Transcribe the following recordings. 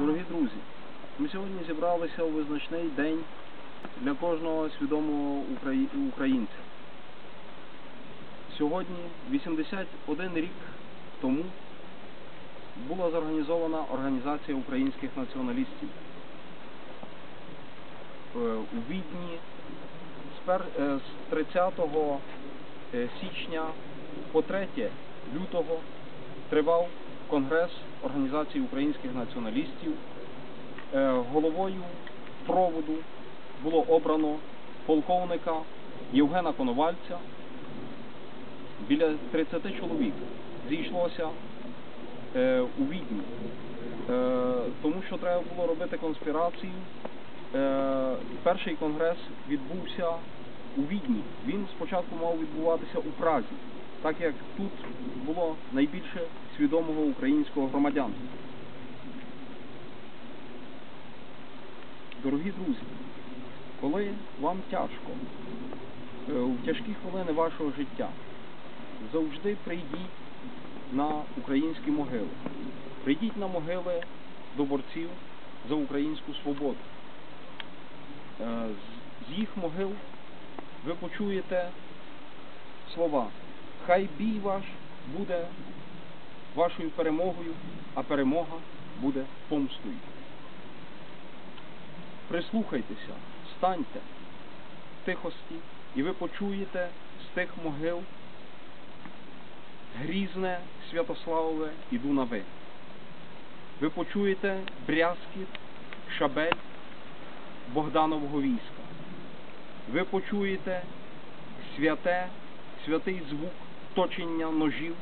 Дорогі друзі, ми сьогодні зібралися у визначний день для кожного свідомого українця. Сьогодні, 81 рік тому, була зорганізована Організація українських націоналістів. Е, У Відні з пер- е, з 30 е, січня по 3 лютого тривав Конгрес Організації українських націоналістів. Е, Головою проводу було обрано полковника Євгена Коновальця. Біля 30 чоловік зійшлося е, у Відні, е, тому що треба було робити конспірацію. Перший конгрес відбувся у Відні. Він спочатку мав відбуватися у Празі, так як тут було найбільше свідомого українського громадянства. Дорогі друзі, коли вам тяжко, е, у тяжкі хвилини вашого життя, завжди прийдіть на українські могили. Прийдіть на могили до борців за українську свободу. Е, З їх могил ви почуєте слова Хай бій ваш буде вашою перемогою, а перемога буде помстою. Прислухайтеся, станьте в тихості, і ви почуєте з тих могил грізне Святославове іду на ви. Ви почуєте брязкіт шабель Богданового війська. Ви почуєте святе, святий звук точення ножів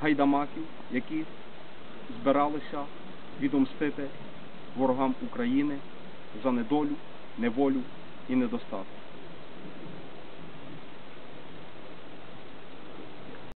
гайдамаків, які збиралися відомстити ворогам України за недолю, неволю і недостаток.